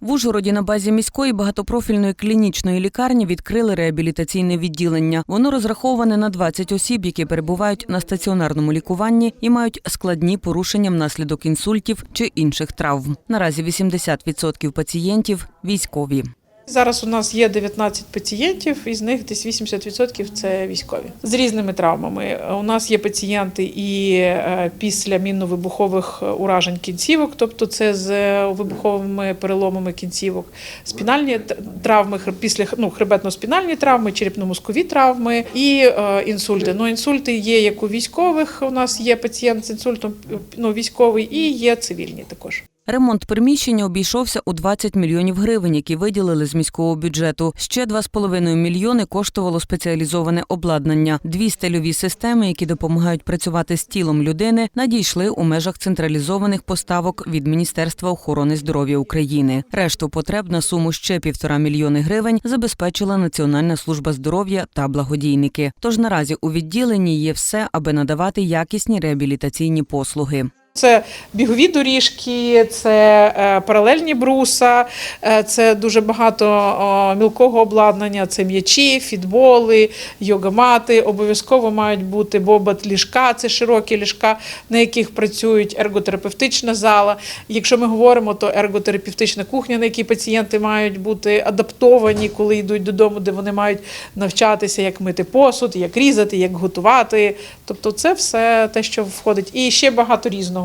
В Ужгороді на базі міської багатопрофільної клінічної лікарні відкрили реабілітаційне відділення. Воно розраховане на 20 осіб, які перебувають на стаціонарному лікуванні і мають складні порушення внаслідок інсультів чи інших травм. Наразі 80% пацієнтів військові. Зараз у нас є 19 пацієнтів, із них десь 80% це військові з різними травмами. У нас є пацієнти і е, після мінно-вибухових уражень кінцівок, тобто це з вибуховими переломами кінцівок, спінальні травми, після ну, хребетно-спінальні травми, черепно-мозкові травми і е, інсульти. Ну, інсульти є як у військових. У нас є пацієнт з інсультом, ну, військовий, і є цивільні також. Ремонт приміщення обійшовся у 20 мільйонів гривень, які виділили з міського бюджету. Ще 2,5 мільйони коштувало спеціалізоване обладнання. Дві стельові системи, які допомагають працювати з тілом людини, надійшли у межах централізованих поставок від Міністерства охорони здоров'я України. Решту потреб на суму ще півтора мільйони гривень забезпечила Національна служба здоров'я та благодійники. Тож наразі у відділенні є все, аби надавати якісні реабілітаційні послуги. Це бігові доріжки, це е, паралельні бруса, е, це дуже багато мілкого обладнання, це м'ячі, фітболи, йогамати. Обов'язково мають бути бобат ліжка, це широкі ліжка, на яких працюють ерготерапевтична зала. Якщо ми говоримо, то ерготерапевтична кухня, на якій пацієнти мають бути адаптовані, коли йдуть додому, де вони мають навчатися, як мити посуд, як різати, як готувати. Тобто, це все те, що входить. І ще багато різного.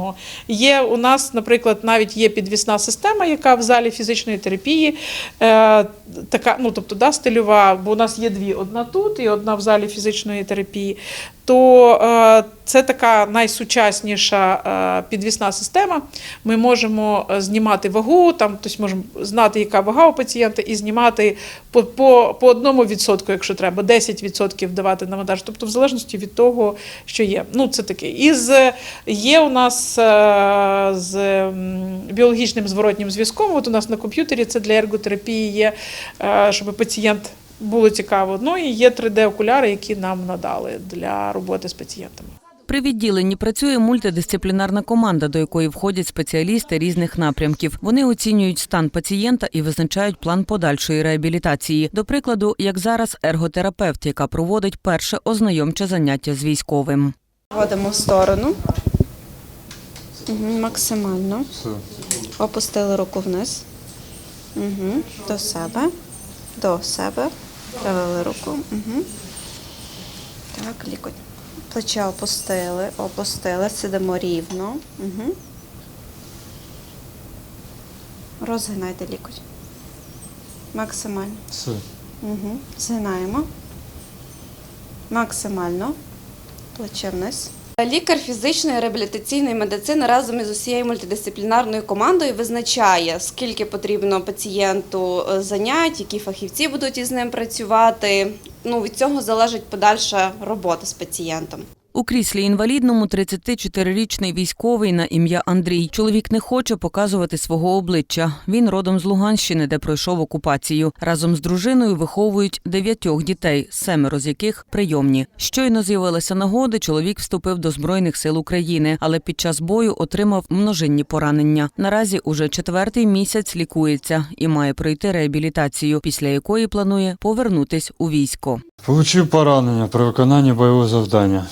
Є у нас, наприклад, навіть є підвісна система, яка в залі фізичної терапії, е, така, ну тобто, да, стильова, бо у нас є дві: одна тут і одна в залі фізичної терапії. То е, це така найсучасніша е, підвісна система. Ми можемо е, знімати вагу, там тобто можемо знати, яка вага у пацієнта, і знімати по, по, по одному відсотку, якщо треба, 10% давати навантаж. Тобто, в залежності від того, що є. Ну, це таке. І з, є у нас з біологічним зворотнім зв'язком. От у нас на комп'ютері це для ерготерапії є, щоб пацієнт. Було цікаво. Ну і є 3D-окуляри, які нам надали для роботи з пацієнтами. При відділенні працює мультидисциплінарна команда, до якої входять спеціалісти різних напрямків. Вони оцінюють стан пацієнта і визначають план подальшої реабілітації. До прикладу, як зараз ерготерапевт, яка проводить перше ознайомче заняття з військовим. Вводимо в сторону. Угу, максимально. Опустили руку вниз. Угу, до себе. До себе. Привели руку. Угу. Так, лікоть. Плече опустили, опустили, сидимо рівно. Угу. Розгинайте лікоть. Максимально. Все. Угу. Згинаємо. Максимально. Плече вниз. Лікар фізичної реабілітаційної медицини разом із усією мультидисциплінарною командою визначає, скільки потрібно пацієнту е, занять, які фахівці будуть із ним працювати. Ну, від цього залежить подальша робота з пацієнтом. У кріслі інвалідному 34-річний військовий на ім'я Андрій. Чоловік не хоче показувати свого обличчя. Він родом з Луганщини, де пройшов окупацію. Разом з дружиною виховують дев'ятьох дітей, семеро з яких прийомні. Щойно з'явилася нагода. Чоловік вступив до збройних сил України, але під час бою отримав множинні поранення. Наразі уже четвертий місяць лікується і має пройти реабілітацію, після якої планує повернутись у військо. Получив поранення при виконанні бойового завдання.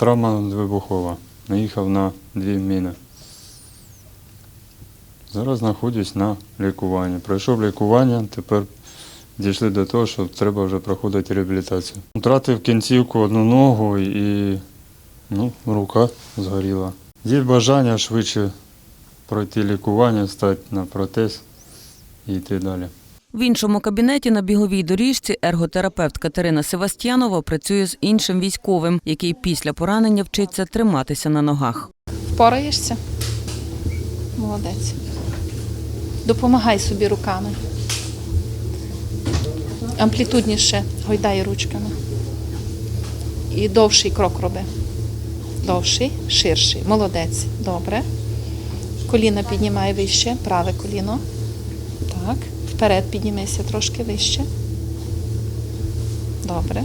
Травма вибухова. Наїхав на дві міни. Зараз знаходжусь на лікуванні. Пройшов лікування, тепер дійшли до того, що треба вже проходити реабілітацію. Втратив кінцівку одну ногу і ну, рука згоріла. Є бажання швидше пройти лікування, стати на протез і йти далі. В іншому кабінеті на біговій доріжці ерготерапевт Катерина Севастьянова працює з іншим військовим, який після поранення вчиться триматися на ногах. Впораєшся? Молодець. Допомагай собі руками. Амплітудніше гойдай ручками. І довший крок роби. Довший, ширший. Молодець. Добре. Коліна піднімай вище, праве коліно. Так. Вперед піднімайся трошки вище. Добре.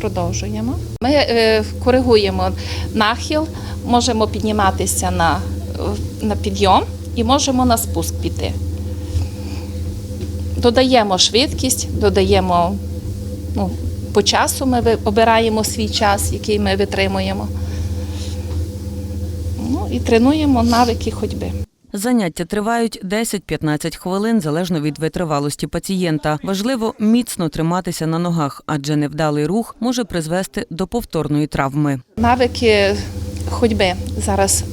Продовжуємо. Ми е, коригуємо нахил, можемо підніматися на, на підйом і можемо на спуск піти. Додаємо швидкість, додаємо ну, по часу ми обираємо свій час, який ми витримуємо. Ну і тренуємо навики ходьби. Заняття тривають 10-15 хвилин залежно від витривалості пацієнта. Важливо міцно триматися на ногах, адже невдалий рух може призвести до повторної травми. Навики ходьби зараз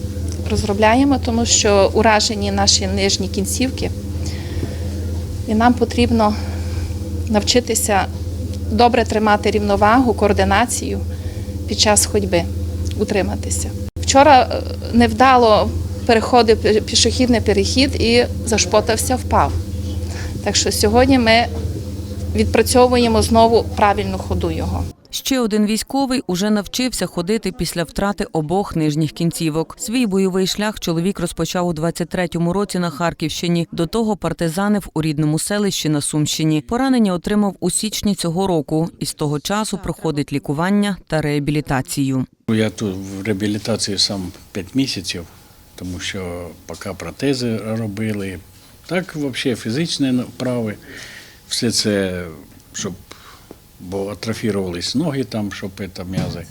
розробляємо, тому що уражені наші нижні кінцівки, і нам потрібно навчитися добре тримати рівновагу, координацію під час ходьби, утриматися. Вчора е, невдало переходив пішохідний перехід і зашпотався, впав. Так що сьогодні ми відпрацьовуємо знову правильну ходу його. Ще один військовий уже навчився ходити після втрати обох нижніх кінцівок. Свій бойовий шлях чоловік розпочав у 23-му році на Харківщині. До того партизанив у рідному селищі на Сумщині. Поранення отримав у січні цього року і з того часу проходить лікування та реабілітацію. Я тут в реабілітації сам 5 місяців, тому що поки протези робили. Так, взагалі, фізичні вправи, все це, щоб бо атрофірувались ноги там, щоб це, м'язи.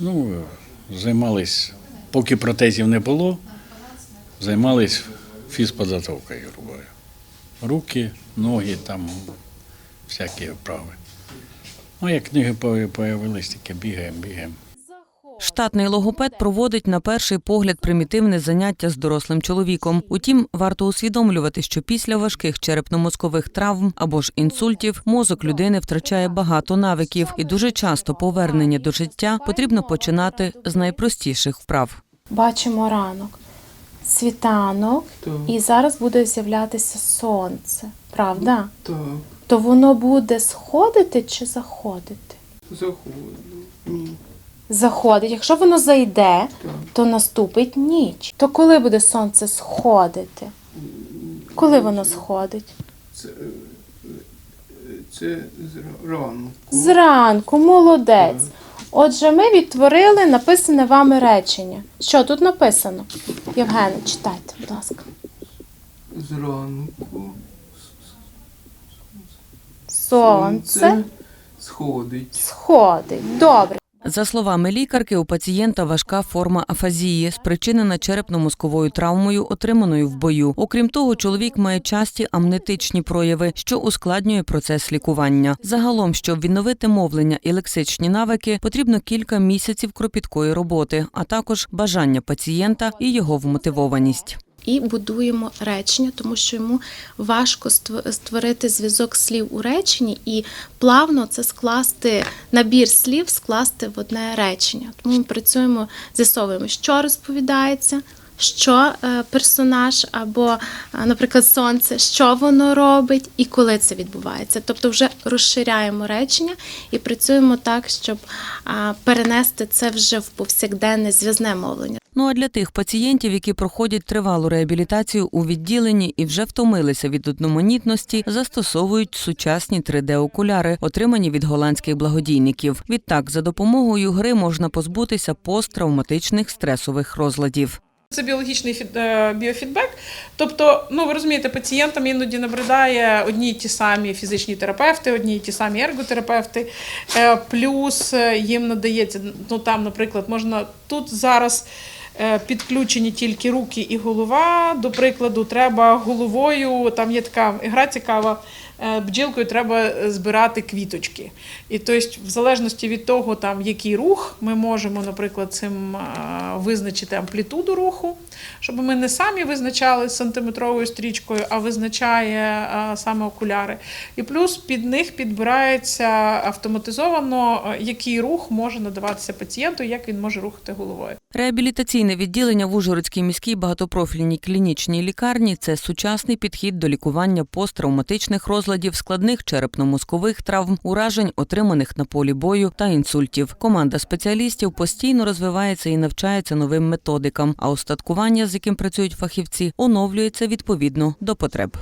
Ну, займались, поки протезів не було, займались фізподготовкою, грубо говоря. Руки, ноги, там, всякі вправи. Ну, як книги з'явились, таке бігаємо, бігаємо. Штатний логопед проводить на перший погляд примітивне заняття з дорослим чоловіком. Утім, варто усвідомлювати, що після важких черепно-мозкових травм або ж інсультів мозок людини втрачає багато навиків, і дуже часто повернення до життя потрібно починати з найпростіших вправ. Бачимо ранок, світанок, і зараз буде з'являтися сонце. Правда? Так, То воно буде сходити чи заходити? заходить. Ні. Заходить. Якщо воно зайде, то наступить ніч. То коли буде сонце сходити? Коли воно сходить? Це, це зранку. Зранку, молодець. Отже, ми відтворили написане вами речення. Що тут написано? Євгене, читайте, будь ласка. Зранку Сонце сходить. сходить. Добре. За словами лікарки, у пацієнта важка форма афазії, спричинена черепно-мозковою травмою, отриманою в бою. Окрім того, чоловік має часті амнетичні прояви, що ускладнює процес лікування. Загалом, щоб відновити мовлення і лексичні навики, потрібно кілька місяців кропіткої роботи, а також бажання пацієнта і його вмотивованість. І будуємо речення, тому що йому важко ство- створити зв'язок слів у реченні і плавно це скласти набір слів, скласти в одне речення. Тому ми працюємо, з'ясовуємо, що розповідається. Що е, персонаж або, е, наприклад, сонце, що воно робить і коли це відбувається. Тобто вже розширяємо речення і працюємо так, щоб перенести це вже в повсякденне зв'язне мовлення. Ну а для тих пацієнтів, які проходять тривалу реабілітацію у відділенні і вже втомилися від одноманітності, застосовують сучасні 3D-окуляри, отримані від голландських благодійників. Відтак, за допомогою гри можна позбутися посттравматичних стресових розладів. Це біологічний е, біофідбек. Тобто, ну ви розумієте, пацієнтам іноді набридає одні й ті самі фізичні терапевти, одні й ті самі ерготерапевти. Е, Плюс е, їм надається, ну там, наприклад, можна тут зараз. Е, Підключені тільки руки і голова. До прикладу, треба головою. Там є така гра цікава. е, Бджілкою треба збирати квіточки. І тобто, в залежності від того, там який рух, ми можемо, наприклад, цим е, визначити амплітуду руху, щоб ми не самі визначали сантиметровою стрічкою, а визначає саме окуляри. І плюс під них підбирається автоматизовано, який рух може надаватися пацієнту, як він може рухати головою. Реабілітаційне відділення в Ужгородській міській багатопрофільній клінічній лікарні це сучасний підхід до лікування посттравматичних розладів, складних черепно-мозкових травм, уражень, отриманих на полі бою та інсультів. Команда спеціалістів постійно розвивається і навчається новим методикам, а устаткування, з яким працюють фахівці, оновлюється відповідно до потреб.